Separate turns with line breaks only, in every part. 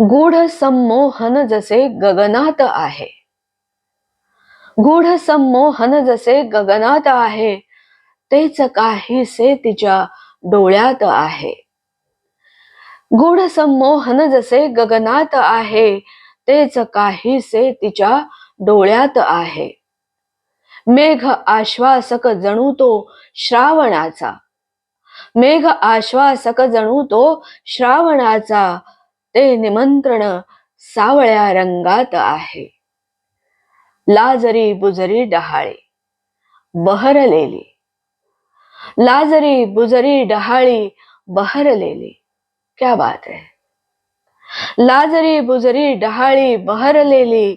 गूढ संमोहन जसे गगनात आहे. गूढ संमोहन जसे गगनात आहे तेच काहीसे तिच्या डोळ्यात आहे. गूढ संमोहन जसे गगनात आहे तेच काहीसे तिच्या डोळ्यात आहे. मेघ आश्वासक जणू तो श्रावणाचा. मेघ आश्वासक जणू तो श्रावणाचा. ते निमंत्रण सावळ्या रंगात आहे. लाजरी बुजरी डहाळे बहरलेली. लाजरी बुजरी डहाळी बहरलेली. क्या बात है. लाजरी बुजरी डहाळी बहरलेली.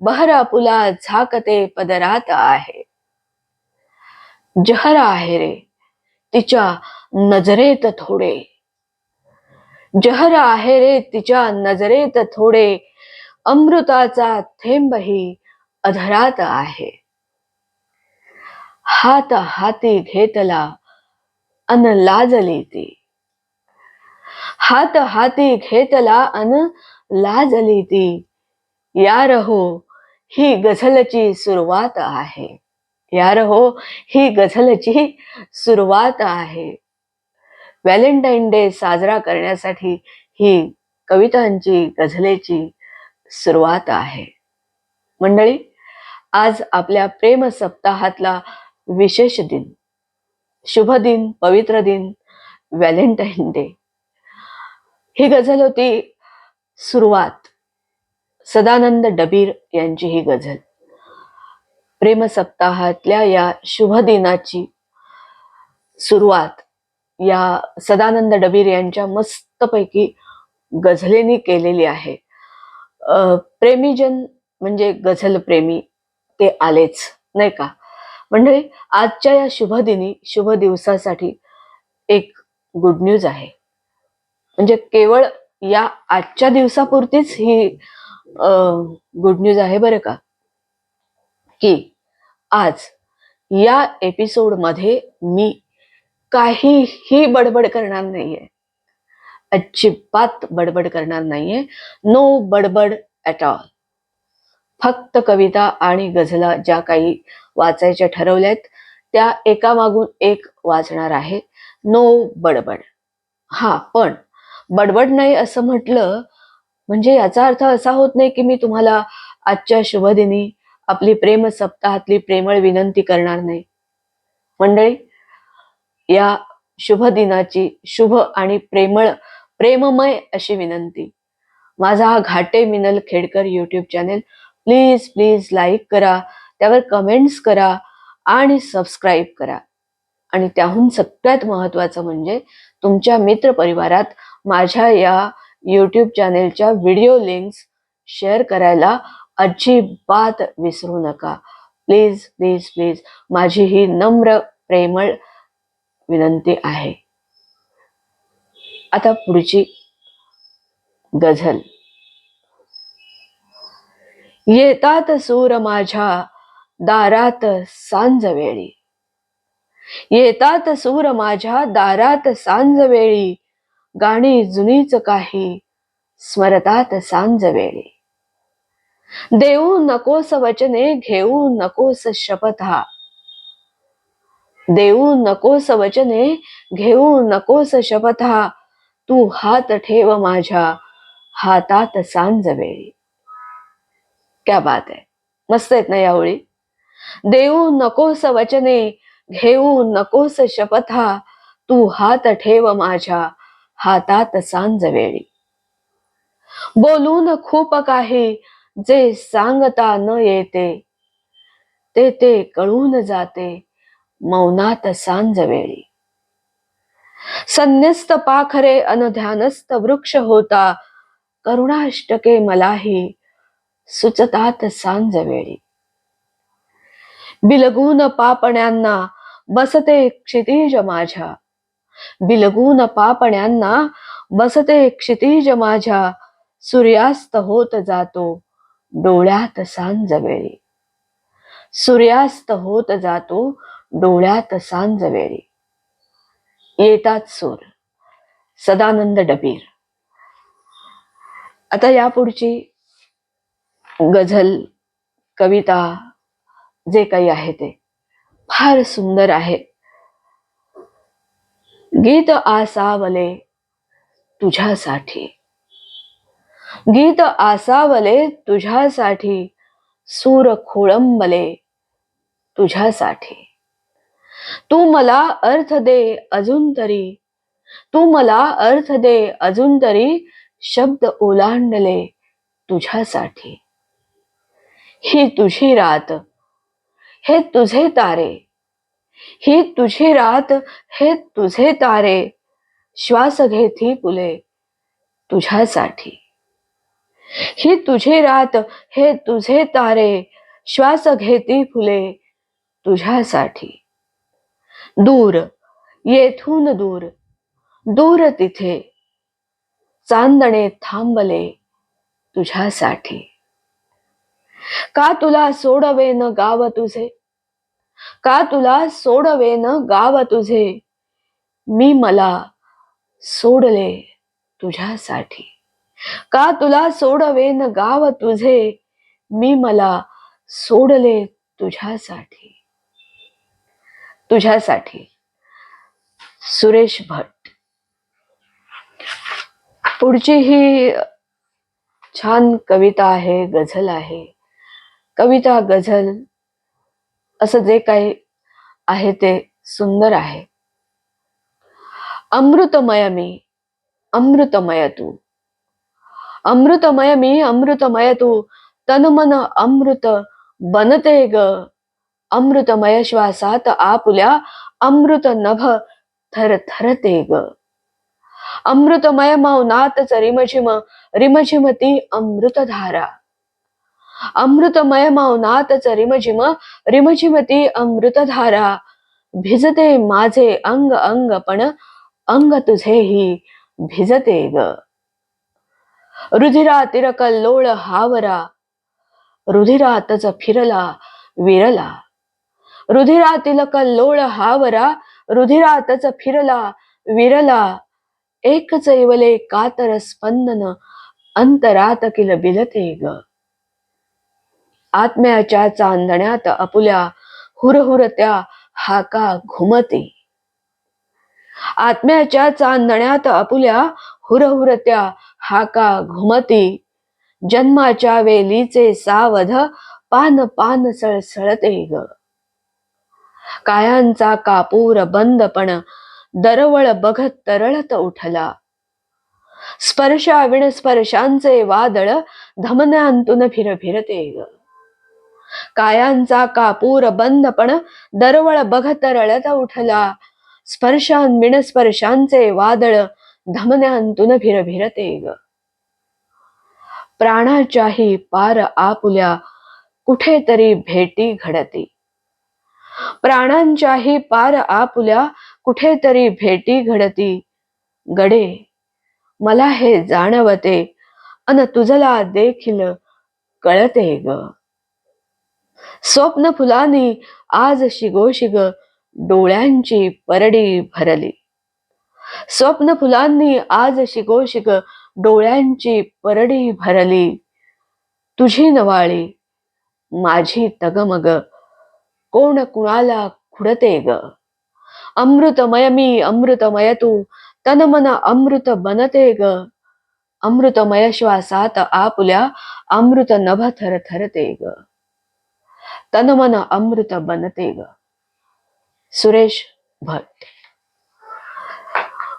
बहरा पुला झाकते पदरात आहे. जहर आहे रे तिच्या नजरेत थोडे. जहर आहे रे तिच्या नजरेत थोडे. अमृताचा थेंबही अधरात आहे. हात हाती घेतला अन लाजली ती. हात हाती घेतला अन लाजली ती. यार हो ही गझलची सुरुवात आहे. यार हो ही गझलची सुरुवात आहे. व्हॅलेंटाईन डे साजरा करण्यासाठी ही कवितांची गझलेची सुरुवात आहे. मंडळी आज आपल्या प्रेम सप्ताहातला विशेष दिन. शुभ दिन पवित्र दिन व्हॅलेंटाईन डे. ही गझल होती सुरुवात. सदानंद डबीर यांची ही गझल. प्रेम सप्ताहातल्या या शुभ दिनाची सुरुवात. या सदानंद डबीर यांच्या मस्तपैकी गझलेनी केलेली आहे. प्रेमीजन म्हणजे गझल प्रेमी ते आलेच नाही का? म्हणजे आजच्या या शुभदिनी शुभ दिवसासाठी एक गुड न्यूज आहे. म्हणजे केवळ या आजच्या दिवसापुरतीच ही गुड न्यूज आहे बरं का? की आज या एपिसोडमध्ये मी काहीही बडबड करणार नाहीये. अजिबात बडबड करणार नाहीये. नो बडबड ॲट ऑल फक्त कविता आणि गझला ज्या काही वाचायच्या ठरवल्यात त्या एका मागून एक वाचणार आहे. नो बडबड. हा पण बडबड नाही असं म्हटलं म्हणजे याचा अर्थ असा होत नाही की मी तुम्हाला आजच्या शुभदिनी आपली प्रेम सप्ताहातली प्रेमळ विनंती करणार नाही. मंडळी या शुभ दिनाची शुभ आणि प्रेमळ प्रेममय अशी विनंती. माझा हा Ghate Minal Khedkar YouTube channel please please like करा त्यावर कमेंट्स करा आणि सबस्क्राईब करा. आणि त्याहून सगळ्यात महत्त्वाचं म्हणजे तुमच्या मित्रपरिवारात माझ्या या यूट्यूब चॅनेलच्या व्हिडिओ लिंक्स शेअर करायला अजिबात विसरू नका. प्लीज प्लीज प्लीज माझी ही नम्र प्रेमळ विनंती आहे. आता पुढची गझल. येतात सूर माझ्या दारात सांज वेळी येतात सूर माझ्या दारात सांज वेळी गाणी जुनीच काही स्मरतात सांज वेळी देऊ नकोस वचने घेऊ नकोस शपथा. देऊ नकोस वचने घेऊ नकोस शपथा तू हात ठेव माझ्या हातात सांज वेळी क्या बात आहे मस्त आहेत ना यावेळी देऊ नकोस वचने घेऊ नकोस शपथा तू हात ठेव माझ्या हातात सांज वेळी बोलून खूप काही जे सांगता न येते ते ते कळून जाते. मौनात सांज वेळी संन्यस्त पाखरे अनध्यानस्त वृक्ष होता करुणाष्टके मलाही सुचतात सांज वेळी बिलगून पापण्यांना बसते क्षितिज माझ्या. बिलगून पापण्यांना बसते क्षितिज माझ्या सूर्यास्त होत जातो डोळ्यात सांज वेळी सूर्यास्त होत जातो डोळ्यात सांज वेळी येतात सूर. सदानंद डबीर. आता यापुढची गझल कविता जे काही आहे ते फार सुंदर आहे. गीत आसावले तुझ्यासाठी. गीत आसावले तुझ्यासाठी सूर खोळंबले तुझ्यासाठी. तू मला अर्थ दे अजून तरी. तू मला अर्थ दे अजून तरी शब्द ओलांडले तुझ्यासाठी. ही तुझी रात हे तुझे तारे. ही तुझी रात हे तुझे तारे. श्वास घेती फुले तुझ्यासाठी. ही तुझी रात हे तुझे तारे. श्वास घेती फुले तुझ्यासाठी. दूर येथून दूर दूर तिथे. चांदणे थांबले तुझ्यासाठी. का तुला सोडवेन गाव तुझे? का तुला सोडवे न गाव तुझे? मी मला सोडले तुझ्यासाठी. का तुला सोडवे न गाव तुझे? मी मला सोडले तुझ्यासाठी. तुझ्यासाठी. सुरेश भट पुढची ही छान कविता आहे गझल आहे. कविता गझल असं जे काही आहे ते सुंदर आहे. अमृतमय मी अमृतमय तू. अमृतमय मी अमृतमय तू. तन मन अमृत बनते ग अमृतमय श्वासात आपुल्या अमृत नभ थर थरते ग अमृतमय मौनातच रिमझिम रिमझिम ती अमृतधारा अमृतमय मौनातच रिमझिम रिमझिम ती अमृतधारा भिजते माझे अंग अंग पण अंग तुझेही भिजते ग रुधिरातील लोळ हावरा रुधिरातच फिरला विरला रुधिरातील कल्लोळ हावरा रुधिरातच फिरला विरला. एक चैवले कातर स्पंदन अंतरात किल बिलते ग. आत्म्याच्या चांदण्यात अपुल्या हुरहुरत्या हाका घुमते. आत्म्याच्या चांदण्यात अपुल्या हुरहुरत्या हाका घुमती. जन्माच्या वेलीचे सावध पान पान सळसळते ग. कायांचा कापूर बंदपण दरवळ बघत तरळत उठला. स्पर्शा विणस्पर्शांचे वादळ धमन्यांतून फिर फिरते. ग कायांचा कापूर बंदपण दरवळ बघत तरळत उठला. स्पर्शान विणस्पर्शांचे वादळ धमन्यांतून फिर फिरते. ग प्राणाच्याही पार आपुल्या कुठेतरी भेटी घडती. प्राणांच्याही पार आपुल्या कुठेतरी भेटी घडती. गडे मला हे जाणवते अन तुझला देखील कळते ग. स्वप्न फुलांनी आज शिगोशिग डोळ्यांची परडी भरली. स्वप्न फुलांनी आज शिगोशिग डोळ्यांची परडी भरली. तुझी नवाळी माझी तगमग. कोण कुणाला खुडते ग अमृतमय मी अमृतमय तू तन मन अमृत बनते ग अमृतमय श्वासात आपुल्या अमृत नभ थर थरते ग तन मन अमृत बनते ग सुरेश भट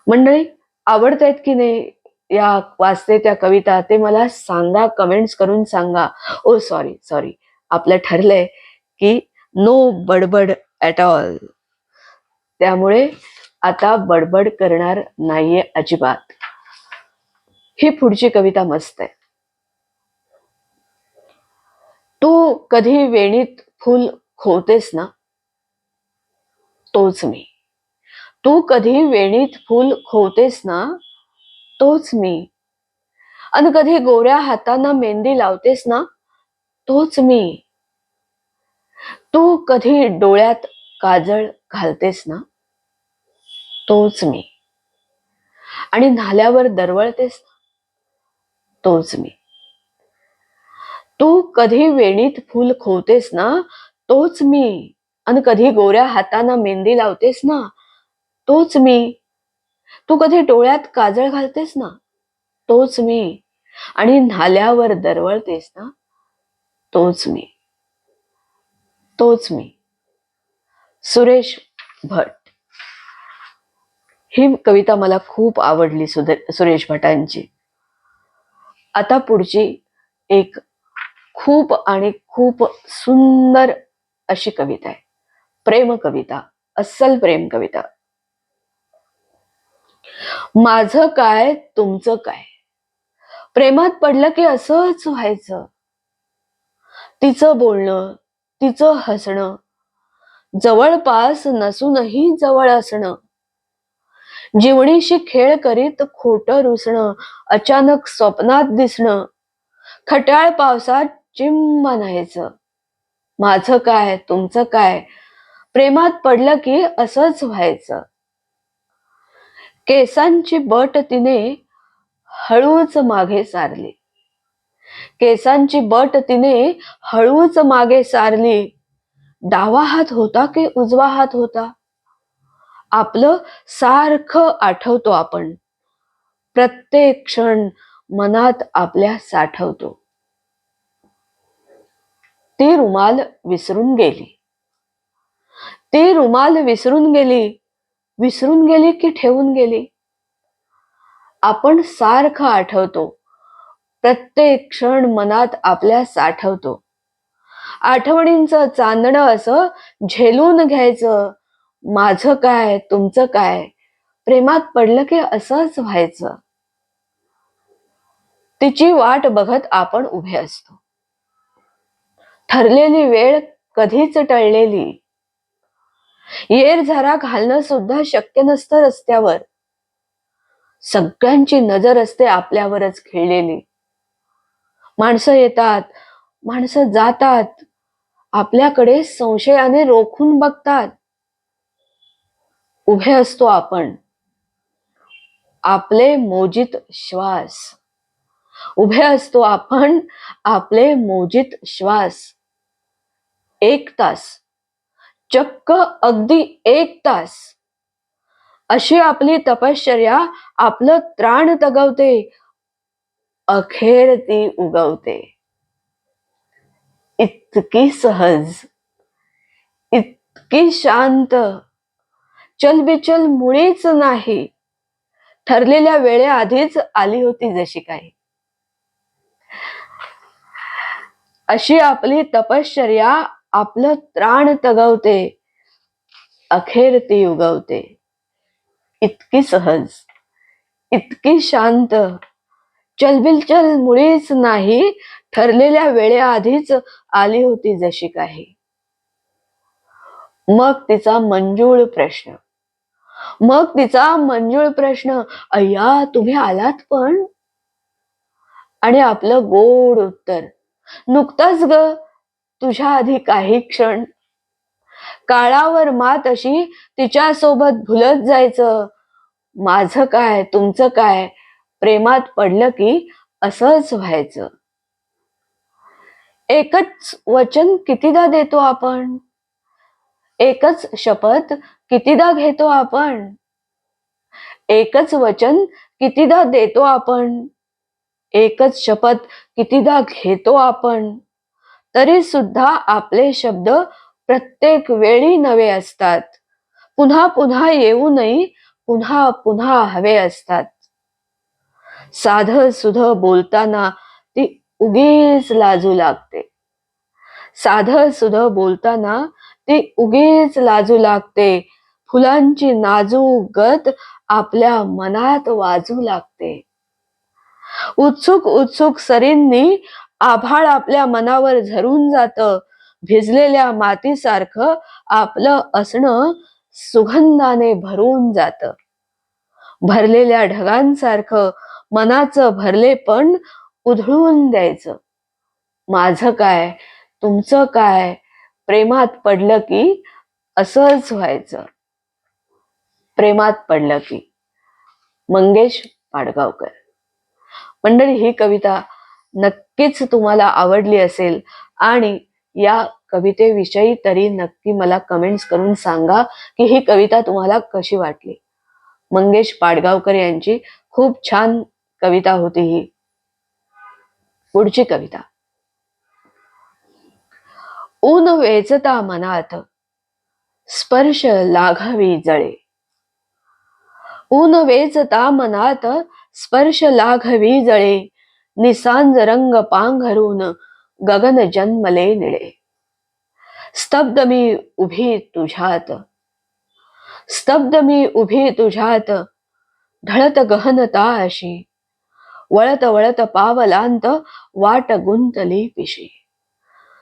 मंडळी आवडतायत की नाही? या वाचते त्या कविता ते मला सांगा कमेंट्स करून सांगा. ओ सॉरी सॉरी आपलं ठरलंय की नो बडबड ॲट ऑल त्यामुळे आता बडबड करणार नाहीये अजिबात. ही पुढची कविता मस्त आहे. तू कधी वेणीत फुल खोवतेस ना? तोच मी. तू कधी वेणीत फुल खोवतेस ना? तोच मी. अन कधी गोऱ्या हातांना मेहंदी लावतेस ना? तोच मी. तू कधी डोळ्यात काजळ घालतेस ना? तोच मी. आणि नाल्यावर दरवळतेस ना? तोच मी. तू कधी वेणीत फुल खोवतेस ना? तोच मी. आणि कधी गोऱ्या हाताना मेहंदी लावतेस ना? तोच मी. तू कधी डोळ्यात काजळ घालतेस ना? तोच मी. आणि नाल्यावर दरवळतेस ना? तोच मी. तोच मी. सुरेश भट. ही कविता मला खूप आवडली सुधे सुरेश भटांची. आता पुढची एक खूप आणि खूप सुंदर अशी कविता आहे. प्रेम कविता अस्सल प्रेम कविता. माझं काय तुमचं काय? प्रेमात पडलं की असंच व्हायचं. तिचं बोलणं तिचं हसणं. जवळपास नसूनही जवळ असणं. जीवणीशी खेळ करीत खोट रुसणं अचानक स्वप्नात दिसणं खट्याळ पावसात चिम म्हणायचं. माझं काय तुमचं काय? प्रेमात पडलं की असंच व्हायचं. केसांची बट तिने हळूच मागे सारली. केसांची बट तिने हळूच मागे सारली. डावा हात होता की उजवा हात होता? आपलं सारखं आठवतो आपण. प्रत्येक क्षण मनात आपल्या साठवतो. ती रुमाल विसरून गेली. ती रुमाल विसरून गेली. विसरून गेली की ठेवून गेली? आपण सारखं आठवतो. प्रत्येक क्षण मनात आपल्या साठवतो. आठवणींचं चांदणं असं झेलून घ्यायचं माझं काय तुमचं काय? प्रेमात पडलं की असंच व्हायचं. तिची वाट बघत आपण उभे असतो. ठरलेली वेळ कधीच टळलेली. येर झरा घालणं सुद्धा शक्य नसतं रस्त्यावर. सगळ्यांची नजर असते आपल्यावरच खेळलेली. माणसं येतात माणसं जातात आपल्याकडे संशयाने रोखून बघतात. उभे असतो आपण. आपले मोजित श्वास. उभे असतो आपण आपले मोजित श्वास. एक तास. चक्क अगदी एक तास. अशी आपली तपश्चर्या आपलं त्राण तगवते अखेर ती उगवते. इतकी सहज इतकी शांत चलबिचल मुळीच नाही. ठरलेल्या वेळेआधीच आली होती जशी काही. अशी आपली तपश्चर्या आपलं त्राण तगवते अखेर ती उगवते. इतकी सहज इतकी शांत चलबिलचल मुळीच नाही ठरलेल्या वेळेआधीच आली होती जशी काही. मग तिचा मंजूळ प्रश्न. मग तिचा मंजूळ प्रश्न अय्या तुम्ही आलात पण? आणि आपलं गोड उत्तर नुकताच ग तुझ्या आधी काही क्षण. काळावर मात अशी तिच्या सोबत भुलत जायचं. माझं काय तुमचं काय प्रेमात पडलं की असंच व्हायचं. एकच वचन कितीदा देतो आपण? एकच शपथ कितीदा घेतो आपण? एकच वचन कितीदा देतो आपण? एकच शपथ कितीदा घेतो आपण? तरी सुद्धा आपले शब्द प्रत्येक वेळी नवे असतात. पुन्हा पुन्हा येऊनही पुन्हा पुन्हा हवे असतात. साध सुध बोलताना ती उगीच लाजू लागते. साध सुध बोलताना ती उगीच लाजू लागते. फुलांची नाजूक गत आपल्या मनात वाजू लागते. उत्सुक उत्सुक सरींनी आभाळ आपल्या मनावर झरून जात. भिजलेल्या मातीसारखं आपलं असणं सुगंधाने भरून जात. भरलेल्या ढगांसारखं मनाचं भरले पण उधळून द्यायचं. माझं काय? तुमचं काय? प्रेमात पडलं की असंच व्हायचं. प्रेमात पडलं की. मंगेश पाडगावकर. मंडळी ही कविता नक्कीच तुम्हाला आवडली असेल आणि या कवितेविषयी तरी नक्की मला कमेंट्स करून सांगा की ही कविता तुम्हाला कशी वाटली. मंगेश पाडगावकर यांची खूप छान कविता होती ही. पुढची कविता. ऊन वेचता मनात स्पर्श लाघावी जळे. ऊन वेचता मनात स्पर्श लाघवी जळे. निसांज रंग पांघरून गगन जन्मले निळे. स्तब्ध मी उभी तुझ्यात. स्तब्ध मी उभी तुझ्यात. ढळत गहनता अशी. वळत वळत पावलांत वाट गुंतली पिशी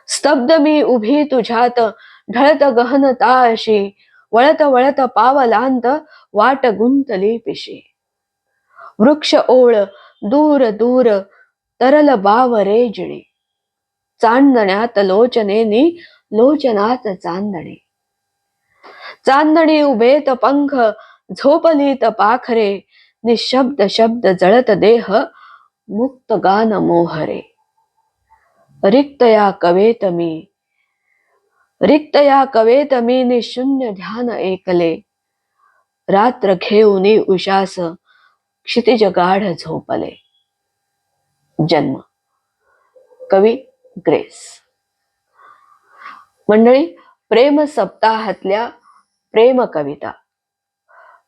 स्तब्ध मी उभी तुझ्यात ढळत गहनता अशी वळत वळत पावलांत वाट गुंतली पिशी वृक्ष ओळ दूर दूर तरल बावरे जिणे चांदण्यात लोचनेनी लोचनात चांदणे चांदणी उभेत पंख झोपलीत पाखरे निशब्द शब्द जळत देह मुक्त गान मोहरे रिक्तया कवेत मी रिक्तया कवेत मी निशून्य ध्यान एकले रात्र घेऊनी उशास क्षितिज गाढ झोपले जन्म कवी ग्रेस मंडळी प्रेम सप्ताहातल्या प्रेम कविता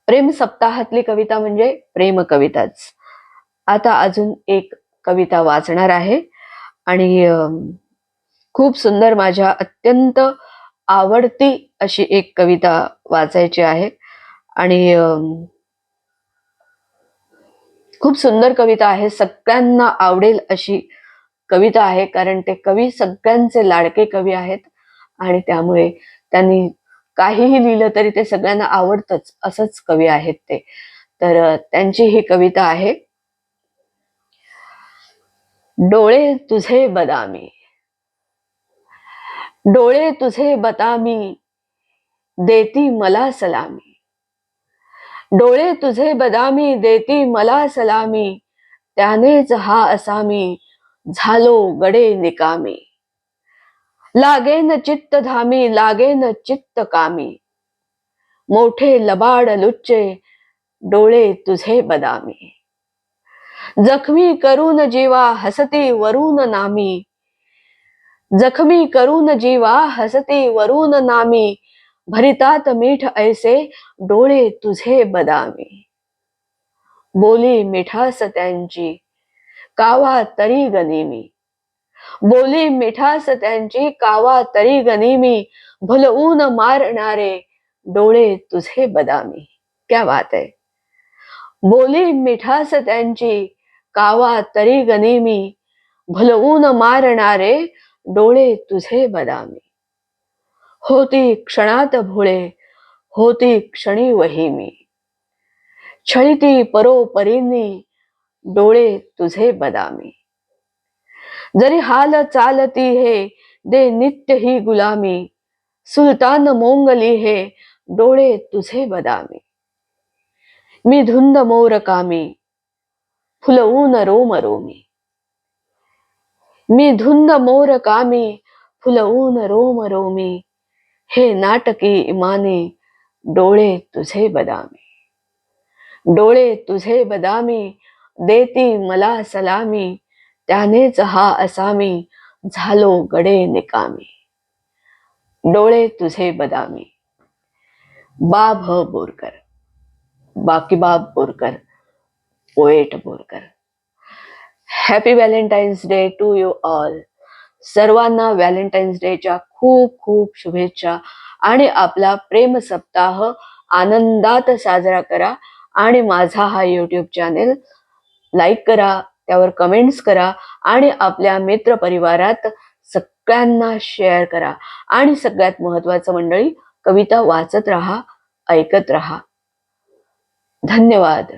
प्रेम सप्ताहातली कविता म्हणजे प्रेम कविताच आता अजून एक कविता वाचणार आहे. आणि खूप सुंदर माझ्या अत्यंत आवडती अशी एक कविता वाचायची आहे. आणि खूप सुंदर कविता आहे. सगळ्यांना आवडेल अशी कविता आहे कारण ते कवी सगळ्यांचे लाडके कवी आहेत. आणि त्यामुळे त्यांनी काहीही लिहिलं तरी ते सगळ्यांना आवडतच असंच कवी आहेत ते. तर त्यांची ही कविता आहे. डोळे तुझे बदामी. डोळे तुझे बदामी देती मला सलामी. डोळे तुझे बदामी देती मला सलामी त्यानेच हा असामी झालो गडे निकामी. लागेन चित्त धामी लागेन चित्त कामी. मोठे लबाड लुच्चे डोळे तुझे बदामी. जखमी करून जीवा हसती वरून नामी. जखमी करून जीवा हसती वरून नामी. भरितात मीठ ऐसे डोळे तुझे बदामी. बोली मिठास त्यांची कावा तरी गनिमी. बोली मिठास त्यांची कावा तरी गनिमी. भुलवून मारणारे डोळे तुझे बदामी. क्या बात आहे बोली मिठास त्यांची कावा तरी गनिमी भलवून मारणारे डोळे तुझे बदामी. होती क्षणात भोळे होती क्षणी वहिमी. छळिती परोपरींनी डोळे तुझे बदामी. जरी हाल चालती हे दे नित्य ही गुलामी सुलतान मोंगली हे डोळे तुझे बदामी. मी धुंद मोर कामी फुलवून रोम रोमी मी धुंद मोर कामी फुलवून रोम रोमी हे नाटकी इमाने डोळे तुझे बदामी डोळे तुझे बदामी देती मला सलामी त्यानेच हा असामी झालो गडे निकामी डोळे तुझे Badami Babh Borkar Bakibab Borkar poet Borkar. Happy Valentine's day to you all सर्वांना व्हॅलेंटाईन्स डेच्या खूप खूप शुभेच्छा आणि आपला प्रेम सप्ताह आनंदात साजरा करा आणि माझा हा यूट्यूब चॅनेल लाईक करा त्यावर कमेंट्स करा आणि आपल्या मित्र परिवारात सगळ्यांना शेअर करा. आणि सगळ्यात महत्त्वाचं मंडळी कविता वाचत राहा ऐकत राहा. धन्यवाद.